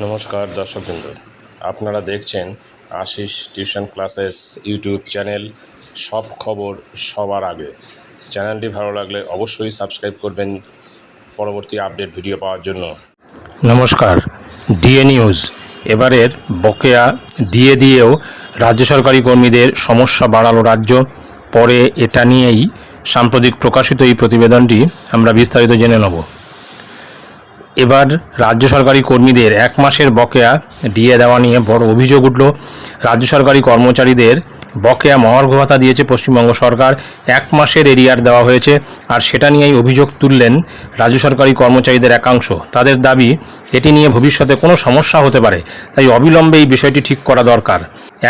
নমস্কার দর্শকবৃন্দ। আপনারা দেখছেন Ashis tuition classes YouTube channel. সব খবর সবার আগে। চ্যানেলটি ভালো লাগলে অবশ্যই সাবস্ক্রাইব করবেন পরবর্তী আপডেট ভিডিও পাওয়ার জন্য। নমস্কার, ডিএ নিউজ। এবারের বকেয়া ডিএ দিয়েও রাজ্য সরকারি কর্মীদের সমস্যা বাড়ালো রাজ্য। পরে এটা নিয়েই সাম্প্রতিক প্রকাশিত এই প্রতিবেদনটি আমরা বিস্তারিত জেনে নেব। এবার রাজ্য সরকারি কর্মীদের এক মাসের বকেয়া ডিএ দেওয়া নিয়ে বড় অভিযোগ উঠল। রাজ্য সরকারি কর্মচারীদের বকেয়া মহার্ঘ ভাতা দিয়েছে পশ্চিমবঙ্গ সরকার। এক মাসের এরিয়ার দেওয়া হয়েছে আর সেটা নিয়েই অভিযোগ তুললেন রাজ্য সরকারি কর্মচারীদের একাংশ। তাদের দাবি, এটি নিয়ে ভবিষ্যতে কোনো সমস্যা হতে পারে, তাই অবিলম্বে এই বিষয়টি ঠিক করা দরকার।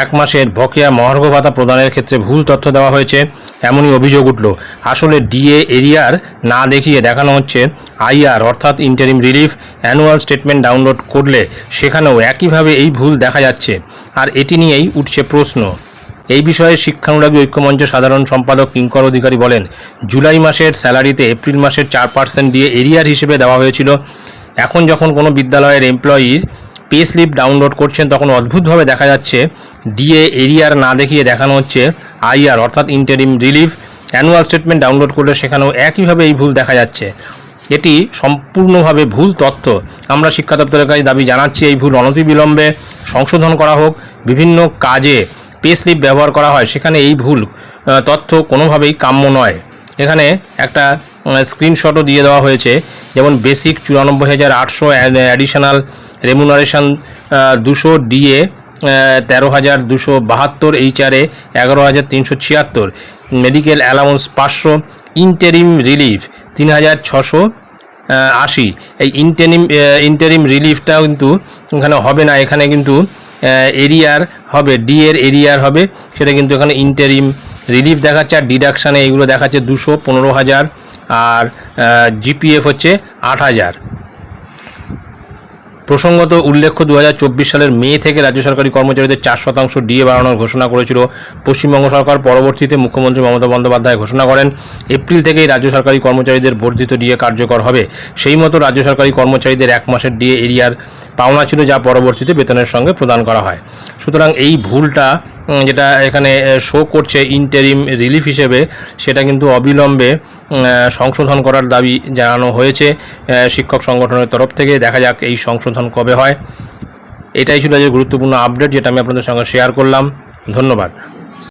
এক মাসের বকেয়া মহার্ঘ ভাতা প্রদানের ক্ষেত্রে ভুল তথ্য দেওয়া হয়েছে, এমনই অভিযোগ উঠল। আসলে ডিএ এরিয়ার না দেখিয়ে দেখানো হচ্ছে আইআর, অর্থাৎ interim relief annual statement download করলে সেখানেও একইভাবে এই ভুল দেখা যাচ্ছে। আর এটি নিয়েই উঠছে প্রশ্ন। এই বিষয়ে শিক্ষানুরাগী ঐক্যমঞ্চ সাধারণ সম্পাদক কিঙ্কর অধিকারী বলেন, জুলাই মাসের স্যালারিতে এপ্রিল মাসের চার পার্সেন্ট দিয়ে এরিয়ার হিসেবে দেওয়া হয়েছিল। এখন যখন কোনো বিদ্যালয়ের এমপ্লয়ির পে স্লিপ ডাউনলোড করছেন, তখন অদ্ভুতভাবে দেখা যাচ্ছে, ডিএ এরিয়ার না দেখিয়ে দেখানো হচ্ছে আইআর, অর্থাৎ interim relief. Annual statement download করলে সেখানেও একইভাবে এই ভুল দেখা যাচ্ছে। এটি সম্পূর্ণভাবে ভুল তথ্য। আমরা শিক্ষা দপ্তরের কাছে দাবি জানাচ্ছি, এই ভুল অনতিবিলম্বে সংশোধন করা হোক, বিভিন্ন কাজে পে স্লিপ ব্যবহার করা হয়, সেখানে এই ভুল তথ্য কোনোভাবেই কাম্য নয়। এখানে একটা স্ক্রিনশটও দিয়ে দেওয়া হয়েছে, যেমন বেসিক চুরানব্বই হাজার আটশো অ্যাডিশনাল রেমুনারেশন দুশো ডিএ তেরো হাজার দুশো বাহাত্তর এইচআরএ এগারো হাজার তিনশো ছিয়াত্তর। মেডিকেল অ্যালাউন্স পাঁচশো ইন্টারিম রিলিফ তিন হাজার ছশো আশি। এই ইন্টারিম ইন্টারিম রিলিফটাও কিন্তু ওখানে হবে না, এখানে কিন্তু এরিয়ার হবে ডি এর এরিয়ার হবে, সেটা কিন্তু এখানে ইন্টারিম রিলিফ দেখাচ্ছে, আর ডিডাকশানে এইগুলো দেখাচ্ছে দুশো পনেরো হাজার, আর জিপিএফ হচ্ছে আট হাজার। প্রসঙ্গত উল্লেখ্য দু হাজার চব্বিশ সালের মে থেকে রাজ্য সরকারি কর্মচারীদের চার শতাংশ ডিএ বাড়ানোর ঘোষণা করেছিল পশ্চিমবঙ্গ সরকার। পরবর্তীতে মুখ্যমন্ত্রী মমতা বন্দ্যোপাধ্যায় ঘোষণা করেন, এপ্রিল থেকেই রাজ্য সরকারি কর্মচারীদের বর্ধিত ডিএ কার্যকর হবে। সেই মতো রাজ্য সরকারি কর্মচারীদের এক মাসের ডিএ এরিয়ার পাওনা ছিল যা পরবর্তীতে বেতনের সঙ্গে প্রদান করা হয়। সুতরাং এই ভুলটা যেটা এখানে শো করছে ইন্টারিম রিলিফ হিসেবে, সেটা কিন্তু অবিলম্বে সংশোধন করার দাবি জানানো হয়েছে শিক্ষক সংগঠনের তরফ থেকে। দেখা যাক এই সংশোধন কবে হয়। এটাই ছিল যে গুরুত্বপূর্ণ আপডেট যেটা আমি আপনাদের সঙ্গে শেয়ার করলাম। ধন্যবাদ।